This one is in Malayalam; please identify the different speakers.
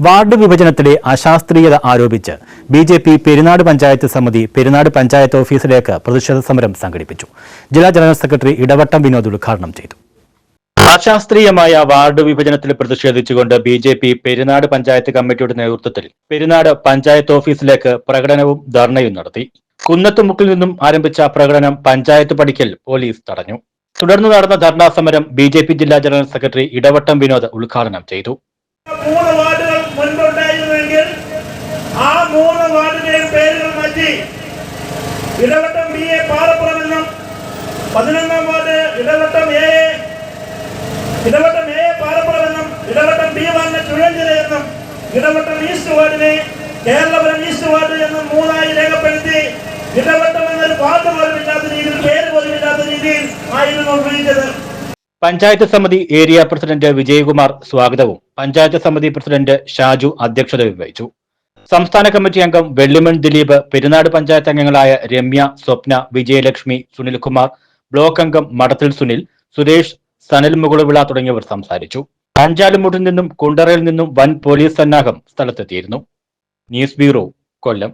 Speaker 1: വാർഡ് വിഭജനത്തിലെ അശാസ്ത്രീയത ആരോപിച്ച് B J P Perunad panchayat സമിതി പെരുന്നാട് പഞ്ചായത്ത് ഓഫീസിലേക്ക് പ്രതിഷേധ സമരം സംഘടിപ്പിച്ചു. ജില്ലാ ജനറൽ സെക്രട്ടറി ഇടവട്ടം വിനോദ് ഉദ്ഘാടനം ചെയ്തു. അശാസ്ത്രീയമായ വാർഡ് വിഭജനത്തിൽ പ്രതിഷേധിച്ചുകൊണ്ട് B J P Perunad panchayat കമ്മിറ്റിയുടെ നേതൃത്വത്തിൽ പെരുന്നാട് പഞ്ചായത്ത് ഓഫീസിലേക്ക് പ്രകടനവും ധർണയും നടത്തി. കുന്നത്തുമുക്കിൽ നിന്നും ആരംഭിച്ച പ്രകടനം പഞ്ചായത്ത് പടിക്കൽ പോലീസ് തടഞ്ഞു. തുടർന്ന് നടന്ന ധർണാ സമരം ബി ജെ പി ജില്ലാ ജനറൽ സെക്രട്ടറി ഇടവട്ടം വിനോദ് ഉദ്ഘാടനം ചെയ്തു.
Speaker 2: മൂന്ന് വാർഡുകൾ മുൻപുണ്ടായിരുന്നുവെങ്കിൽ ആ മൂന്ന് വാർഡിന്റെയും പേരുകൾ മാറ്റി ഇടവട്ടം ബി എ പാറപ്പുറം എന്നും പതിനൊന്നാം ward Edavattom A Edavattom A Parappuram എന്നും ഇടവട്ടം ബി വാർഡിനെ ചുഴഞ്ചിര എന്നും ഇടവട്ടം ഈസ്റ്റ് വാർഡിനെ കേരളപുരം ഈസ്റ്റ് വാർഡ് എന്നും മൂന്നായി രേഖപ്പെടുത്തി ഇടവട്ടം എന്നൊരു വാർഡ് പോലും രീതിയിൽ പേര് പോലും രീതിയിൽ ആയിരുന്നു
Speaker 1: പഞ്ചായത്ത് സമിതി ഏരിയ പ്രസിഡന്റ് വിജയകുമാർ സ്വാഗതവും. പഞ്ചായത്ത് സമിതി പ്രസിഡന്റ് ഷാജു അധ്യക്ഷത വഹിച്ചു. സംസ്ഥാന കമ്മിറ്റി അംഗം വെള്ളിമൺ ദിലീപ് പെരുന്നാട് പഞ്ചായത്ത് അംഗങ്ങളായ രമ്യ സ്വപ്ന വിജയലക്ഷ്മി സുനിൽകുമാർ ബ്ലോക്ക് അംഗം മടത്തിൽ സുനിൽ സുരേഷ് സനൽ മുകുളവിള തുടങ്ങിയവർ സംസാരിച്ചു. അഞ്ചാലുമുട്ടിൽ നിന്നും കുണ്ടറയിൽ നിന്നും വൻ പോലീസ് സന്നാഹം സ്ഥലത്തെത്തിയിരുന്നു. News bureau Kollam.